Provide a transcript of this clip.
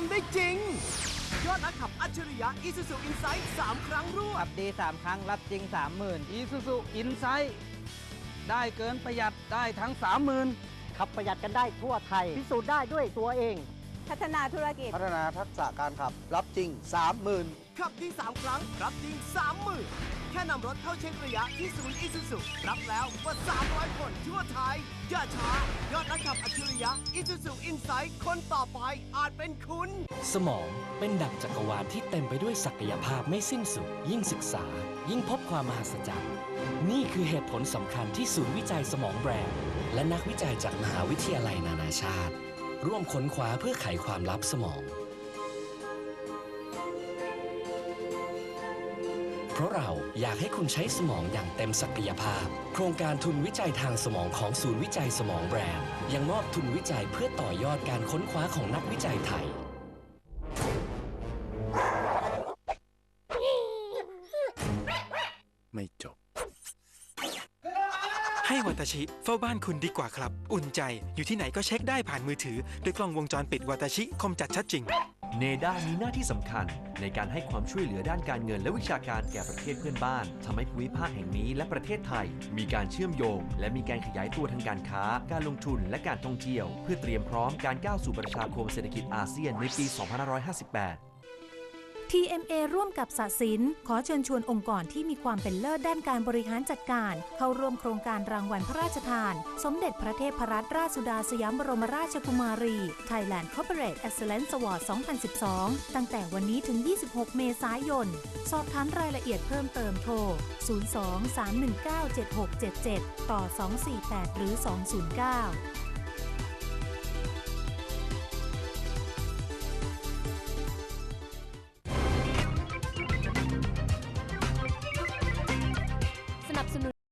ำได้จริง ยอดนักขับอัจฉริยะ Isuzu Insight 3 ครั้งรวขัดบดี 3 ครั้ง รับจริง 30,000อีซูซูอินไซต์ได้เกินประหยัดได้ทั้ง 30,000 ขับประหยัดกันได้ทั่วไทย พิสูจน์ได้ด้วยตัวเอง พัฒนาธุรกิจ พัฒนาทักษะการขับ รับจริง 30,000ขับดี3ครั้ง รับจริง 30,000 แค่นำรถเข้าเช็คระยะที่ศูนย์ Isuzu รับแล้วกว่า 300คน ดนักขับอัจฉริยะ Isuzu Insight คนต่อไปอาจเป็นคุณ สมองเป็นดั่งจักรวาลที่เต็มไปด้วยศักยภาพไม่สิ้นสุด ยิ่งศึกษา ยิ่งพบความมหัศจรรย์ นี่คือเหตุผลสำคัญที่ศูนย์วิจัยสมองแบรนด์และนักวิจัยจากมหาวิทยาลัยนานาชาติ ร่วมค้นคว้าเพื่อไขความลับสมอง เพราะเราอยากให้คุณใช้สมองอย่างเต็มศักยภาพ โครงการทุนวิจัยทางสมองของศูนย์วิจัยสมองแบรนด์ยังมอบทุนวิจัยเพื่อต่อยอดการค้นคว้าของนักวิจัยไทย ไม่จบ ให้วัตชิ เฝ้าบ้านคุณดีกว่าครับ อุ่นใจอยู่ที่ไหนก็เช็คได้ผ่านมือถือ ด้วยกล้องวงจรปิดวัตชิคมจัดชัดจริง เนด้ามีหน้าที่สำคัญ ในการให้ความช่วยเหลือด้านการเงินและวิชาการแก่ประเทศเพื่อนบ้านทำให้ภูมิภาคแห่งนี้และประเทศไทย มีการเชื่อมโยง และมีการขยายตัวทางการค้า การลงทุนและการท่องเที่ยว เพื่อเตรียมพร้อมการก้าวสู่ประชาคมเศรษฐกิจอาเซียนในปี 2558 TMA ร่วมกับสศิลขอเชิญชวนองค์กรที่มีความเป็นเลิศด้านการบริหารจัดการ เข้าร่วมโครงการรางวัลพระราชทาน สมเด็จพระเทพรัตนราชสุดาสยามบรมราชกุมารี Thailand Corporate Excellence Award 2012 ตั้งแต่วันนี้ถึง 26 เมษายน สอบถามรายละเอียดเพิ่มเติมโทร 02 319 7677 ต่อ 248 หรือ 209